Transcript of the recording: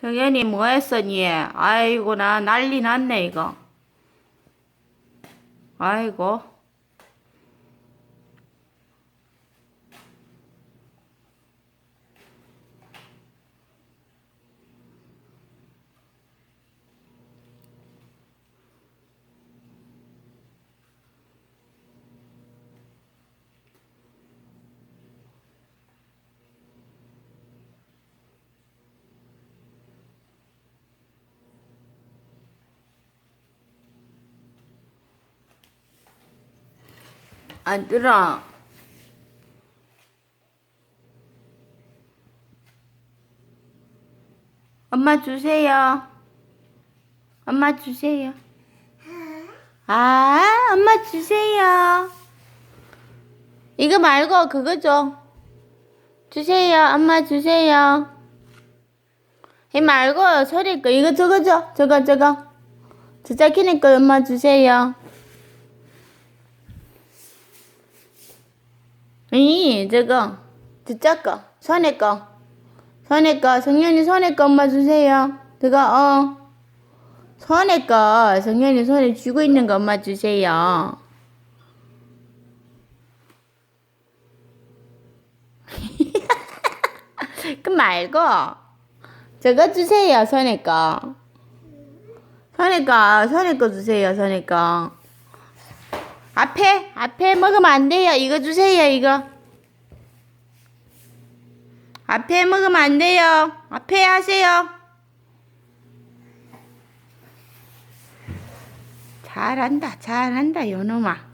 정연이 뭐 했어, 니? 아이고, 나 난리 났네, 이거. 아이고. 안 들어. 엄마 주세요. 엄마 주세요. 아, 엄마 주세요. 이거 말고 그거 줘. 주세요. 엄마 주세요. 이 말고 소리 거 이거 저거 줘. 저거 저거. 저자 키니까 엄마 주세요. 이 저거 저자 거 손에 거 손에 거 성현이 손에 거 엄마 주세요. 저거 어 손에 거 성현이 손에 쥐고 있는 거 엄마 주세요. 그 말고 저거 주세요 손에 거 손에 거 손에 거 주세요 손에 거 앞에 앞에 먹으면 안 돼요. 이거 주세요 이거. 앞에 먹으면 안 돼요. 앞에 하세요. 잘한다 잘한다 요놈아